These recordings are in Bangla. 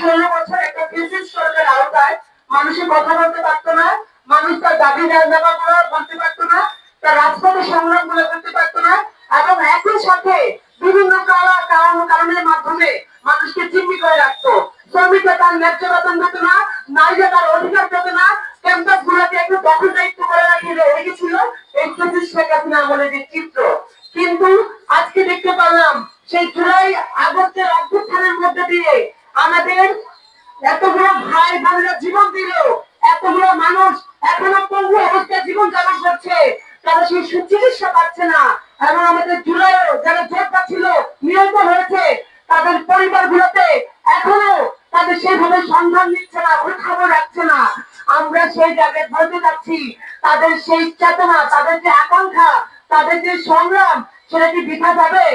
ষোলো বছর একটা ফেসিস সরকার আওতায় মানুষের কথা বলতে পারতো না, মানুষ তার দাবি দাবা গুলো বলতে পারতো না, তার রাজপথে সংগ্রামগুলো করতে পারতো না, এবং একই সাথে বিভিন্ন কারণ কারণের মাধ্যমে মানুষকে জিম্মি করে রাখতো। শ্রমিকরা তার ন্যায্য বেতন পেত না, নারীরা তার অধিকার পেত না ক্যাম্পাস গুলোকে একটু দখল দায়িত্ব করে রাখিয়ে রেখেছিল এই ফেসিস শেখ হাসিনা আমলের যে চিত্র। কিন্তু আজকে দেখতে পেলাম সেই জুলাই আগস্টের অভ্যুত্থানের মধ্যে দিয়ে আমাদের এতগুলো ভাই বোনেরা জীবন দিল, এতগুলো মানুষ এখনও পঙ্গু অবস্থায় জীবন যাপন করছে, তারা সেই সুচিকিৎসা পাচ্ছে না। এবং আমাদের জুলাইও যারা যোদ্ধা ছিল, নিহত হয়েছে, তাদের পরিবার গুলোতে এখনও তাদের সেইভাবে সন্ধান নিচ্ছে না ওই খবর রাখছে না। আমরা সেই জায়গায় বলতে যাচ্ছি, তাদের সেই চেতনা, তাদের যে আকাঙ্ক্ষা, তাদের যে সংগ্রাম, সেটা কি বৃথা যাবে?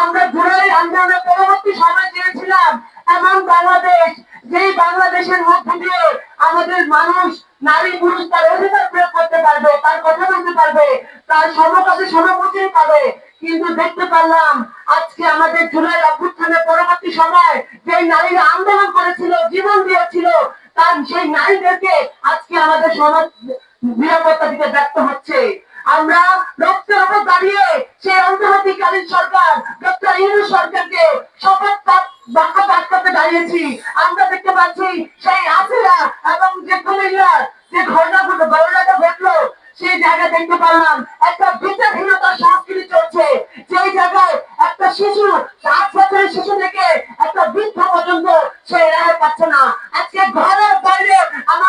আমরা জুলাই আন্দোলনের পরবর্তী সময় চেয়েছিলাম এমন বাংলাদেশ যেই বাংলাদেশের মধ্যে দিয়ে আমাদের মানুষ নারী পুরুষ তার অধিকার প্রয়োগ করতে পারবে, তার কথা বলতে পারবে, তার সমকাজে সমাপতি পাবে। কিন্তু দেখতে পারলাম, আজকে আমাদের জুলাই অভ্যুত্থানের পরবর্তী সময় যে নারীরা আন্দোলন করেছিল, জীবন দিয়েছিল, তার সেই নারীদেরকে আজকে আমাদের সমাজ নিরাপত্তা দিতে ব্যর্থ হচ্ছে। আমরা রক্তের উপর দাঁড়িয়ে সেই অন্তর্বর্তীকালীন সরকার, ডক্টর ইউনু সরকারকে শপথ বাক্য পাঠ করতে দাঁড়িয়েছি। আমরা দেখতে পাচ্ছি সেই আসিরা এবং যে কুমিল্লার যে ঘটনা ঘটনাটা ঘটলো, সেই জায়গা দেখতে পারলাম একটা বিচারহীনতার সংস্কৃতি চলছে। সেই জায়গায় একটা শিশু, সাত বছরের শিশু থেকে একটা বৃদ্ধ পর্যন্ত সে রায় পাচ্ছে না। আজকে ঘরের বাইরে আমার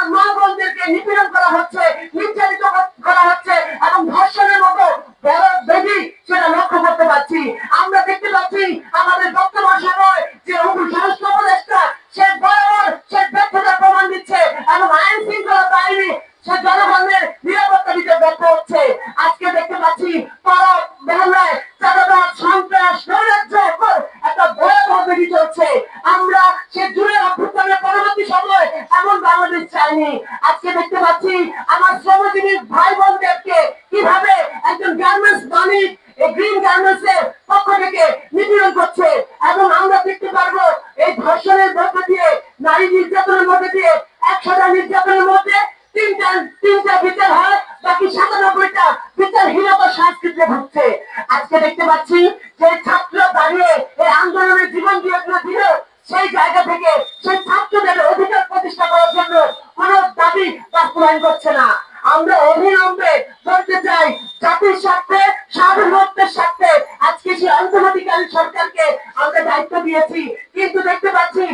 চাইনি। আজকে দেখতে পাচ্ছি আমার শ্রমজীবী ভাই বোনদেরকে কীভাবে একজন গার্মেন্টস মালিক, এই গ্রিন গার্মেন্টস এর পক্ষ থেকে নিপীড়ন করছে। এবং আমরা দেখতে পারব এই ধর্ষণের মধ্যে দিয়ে, নারী নির্যাতনের মধ্যে দিয়ে একশোটা নির্যাতনের মধ্যে তিনটা তিনটা বিচার হয়, বাকি সাতানব্বইটা বিচারহীনতা সংস্কৃতি হচ্ছে আজকে দেখতে পাচ্ছি যে ছাত্র দাঁড়িয়ে এই আন্দোলনের জীবন দিয়ে দিল সেই জায়গা থেকে সেই ছাত্রদের অধিকার প্রতিষ্ঠা করার জন্য কোন দাবি বাস্তবায়ন করছে না আমরা অবিলম্বে বলতে চাই জাতির স্বার্থে সার্বভৌমত্বের স্বার্থে আজকে সেই অন্তর্বর্তীকালীন সরকারকে আমরা দায়িত্ব দিয়েছি। কিন্তু দেখতে পাচ্ছি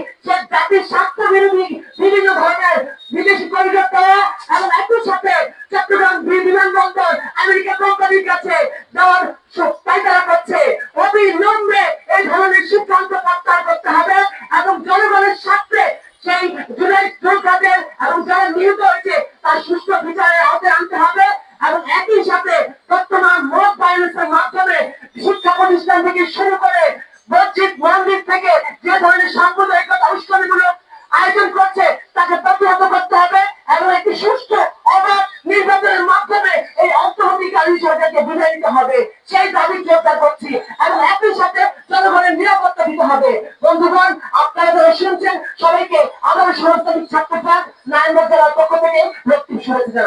সাম্প্রদায়িক অনুষ্ঠানগুলোর আয়োজন করছে, তাকে প্রতিহত করতে হবে এবং একটি সুস্থ, অবাধ নির্বাচনের মাধ্যমে এই অন্তর্বর্তীকালীন সরকারকে বিদায় নিতে হবে। সেই দাবি জোরদার করছি? এবং একই সাথে জনগণের নিরাপত্তা দিতে হবে। বন্ধুগণ, আপনারা যারা শুনছেন, সবাইকে আবার সমাজতান্ত্রিক ছাত্র পাক নারায়ণগঞ্জ জেলার পক্ষ থেকে লক্ষ্মী শুভেচ্ছা